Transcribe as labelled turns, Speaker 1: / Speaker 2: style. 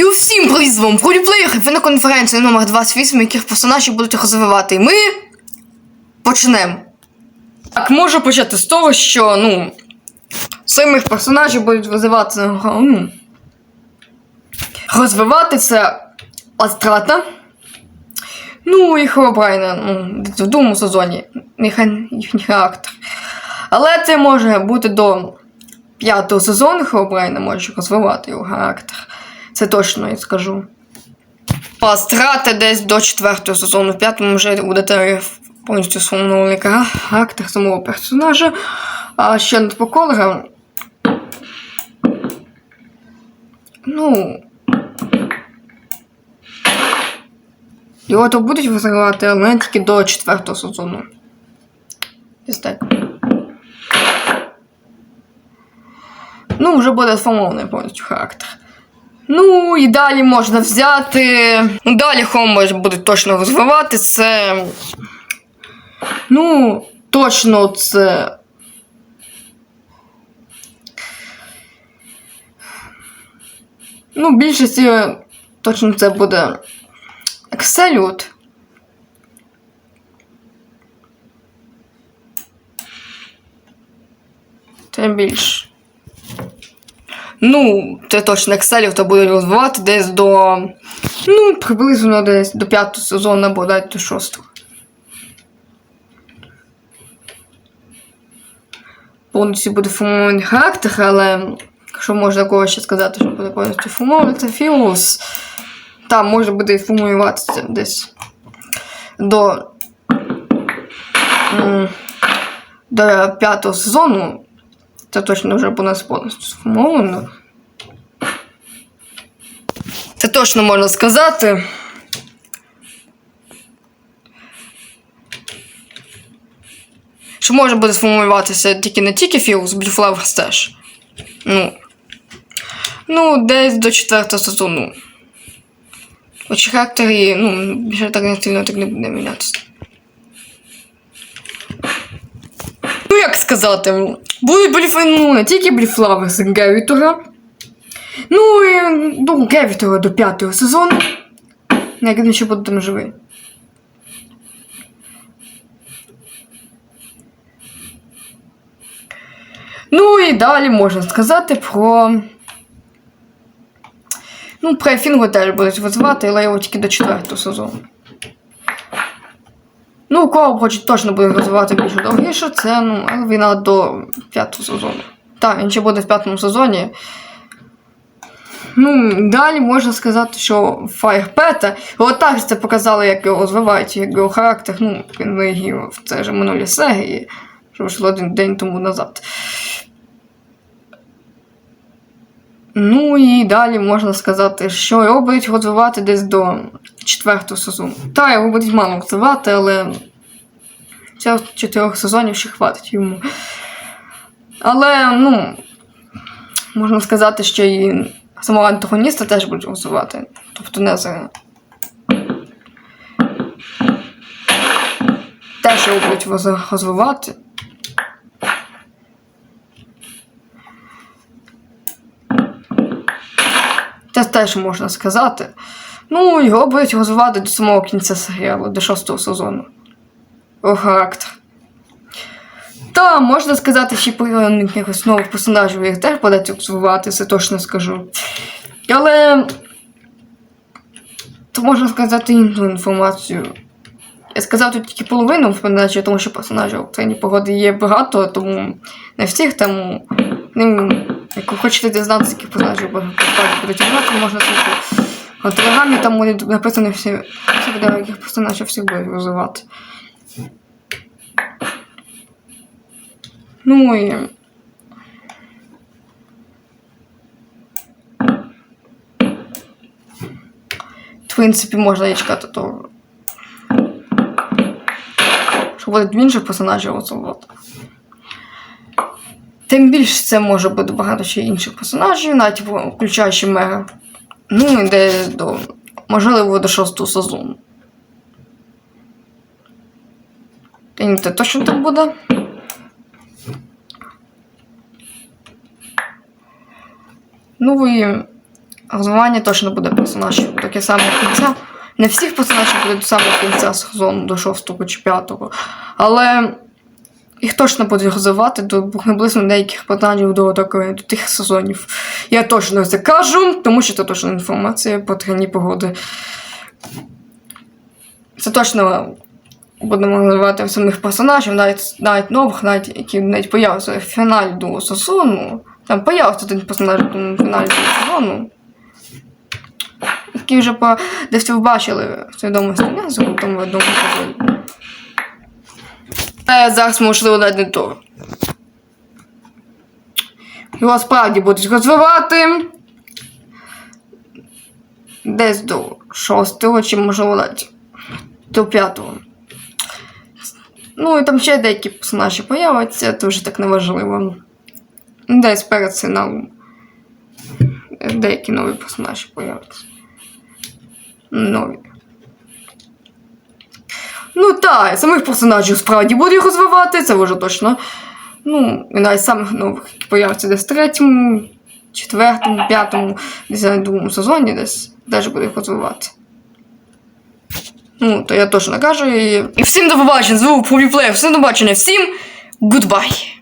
Speaker 1: І усім з вами ви на конференції номер 28, яких персонажів будуть розвивати. І ми почнемо. Так, можу почати з того, що, ну, самих персонажів будуть розвивати, ну, розвивати це Астрата. Ну, і Херобрайна, ну, в другому сезоні, нехай їхній характер. Але це може бути до п'ятого сезону Херобрайна може розвивати його характер. Це точно я скажу. Страти десь до четвертого сезону. В п'ятому вже буде повністю сформований характер самого персонажа. А ще над поколера. Ну. Його то будуть розвивати, але тільки до четвертого сезону. Так. Ну, вже буде сформований повністю характер. Ну, і далі можна взяти. Далі Хомбо буде точно розвивати це. Ну, точно це. Ну, більшості точно це буде Екселют. Тим більше. Ну, це точно Excel, то буде розвивати десь до. Ну, приблизно десь до п'ятого сезону або навіть до шостого. Повністю буде формований характер, але якщо можна такого ще сказати, що буде повністю формований, це Філус. Там може буде формулюватися десь до. До п'ятого сезону. Це точно вже буде повністю сформовано. Це точно можна сказати. Що може буде сформулюватися тільки не тільки Філус, Блюфлаверс теж. Ну. Ну, десь до четвертого сезону. Очі характері, ну, більше так не сильно так не буде мінятися. Ну, як сказати, будуть бліфи, ну, не тільки бліфлаверс Гевітора. Ну і до Гевітора до п'ятого сезону. Як він ще буде там живий. Ну і далі можна сказати про. Ну, про Фінго теж будуть розвивати, але його тільки до четвертого сезону. Ну, кого хочуть точно буде розвивати більше довгіше, це ну, війна до п'ятого сезону. Так, він ще буде в п'ятому сезоні. Ну, далі можна сказати, що Фаєрпета, от так це показали, як його розвивають, як його характер, ну, він вигів в це ж минулі серії, що вийшло один день тому назад. Ну і далі можна сказати, що будуть розвивати десь до четвертого сезону. Та, його будуть мало розвивати, але цих чотирьох сезонів ще хватить йому. Але, ну, можна сказати, що і самого антагоніста теж будуть розвивати. Тобто не за. Теж його будуть роз- розвивати. Це теж можна сказати. Ну, його будуть розвивати до самого кінця серіалу, до шостого сезону. Його характер. Та, можна сказати, ще про якихось нових персонажів їх теж будуть розвивати, це точно скажу. Але. То можна сказати іншу інформацію. Я сказав тут тільки половину передачі, тому що персонажів в погоди є багато, тому не всіх тому. Як ви хочете дізнатися, яких персонажів будуть грати, можна слухати. В телеграмі там будуть написані всі, всі яких персонажів всіх будуть розвивати. Ну і. В принципі, можна і чекати того. Що буде інших персонажів розвивати. Тим більше це може бути багато ще інших персонажів, навіть включаючи мега. Ну, десь до. Можливо, до шостого сезону. Та це точно так буде. Ну і розвивання точно буде персонажів таке саме кінця. Не всіх персонажів буде до самого кінця сезону, до 6 чи 5. Але їх точно будуть розвивати до приблизно деяких персонажів до, до тих сезонів. Я точно це кажу, тому що це точна інформація про трені погоди. Це точно будемо розвивати самих персонажів, навіть, навіть нових, навіть які навіть появляться в фіналі другого сезону. Там появиться один персонаж в фіналі другого сезону. Які вже по десь ви бачили в свідомості в тому одному сезоні. Зараз можливо навіть не то. Його справді будуть розвивати. Десь до шостого, чи можливо навіть до п'ятого. Ну і там ще деякі персонажі появляться, це вже так неважливо. Десь перед фіналом. Деякі нові персонажі появляться. Нові. Ну так, самих персонажів справді будуть розвивати, це вже точно. Ну, навіть самих нових, які появляться десь в третьому, четвертому, п'ятому, десь на другому сезоні десь теж буде їх розвивати. Ну, то я точно кажу. І, і всім до побачення, звук Поліплеєр, всім до побачення, всім гудбай!